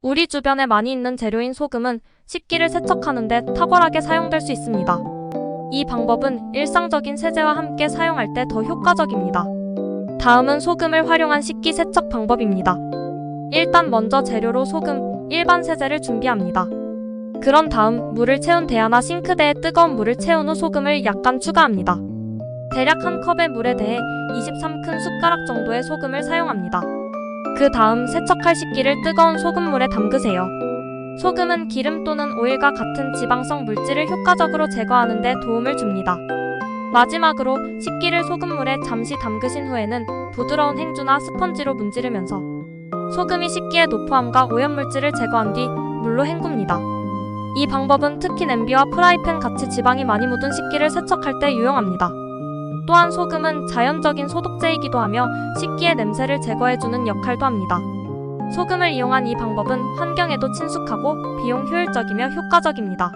우리 주변에 많이 있는 재료인 소금은 식기를 세척하는데 탁월하게 사용될 수 있습니다. 이 방법은 일상적인 세제와 함께 사용할 때 더 효과적입니다. 다음은 소금을 활용한 식기 세척 방법입니다. 일단 먼저 재료로 소금, 일반 세제를 준비합니다. 그런 다음 물을 채운 대야나 싱크대에 뜨거운 물을 채운 후 소금을 약간 추가합니다. 대략 한 컵의 물에 대해 23큰 숟가락 정도의 소금을 사용합니다. 그 다음 세척할 식기를 뜨거운 소금물에 담그세요. 소금은 기름 또는 오일과 같은 지방성 물질을 효과적으로 제거하는 데 도움을 줍니다. 마지막으로 식기를 소금물에 잠시 담그신 후에는 부드러운 행주나 스펀지로 문지르면서 소금이 식기의 노포함과 오염물질을 제거한 뒤 물로 헹굽니다. 이 방법은 특히 냄비와 프라이팬 같이 지방이 많이 묻은 식기를 세척할 때 유용합니다. 또한 소금은 자연적인 소독제이기도 하며 식기의 냄새를 제거해주는 역할도 합니다. 소금을 이용한 이 방법은 환경에도 친숙하고 비용 효율적이며 효과적입니다.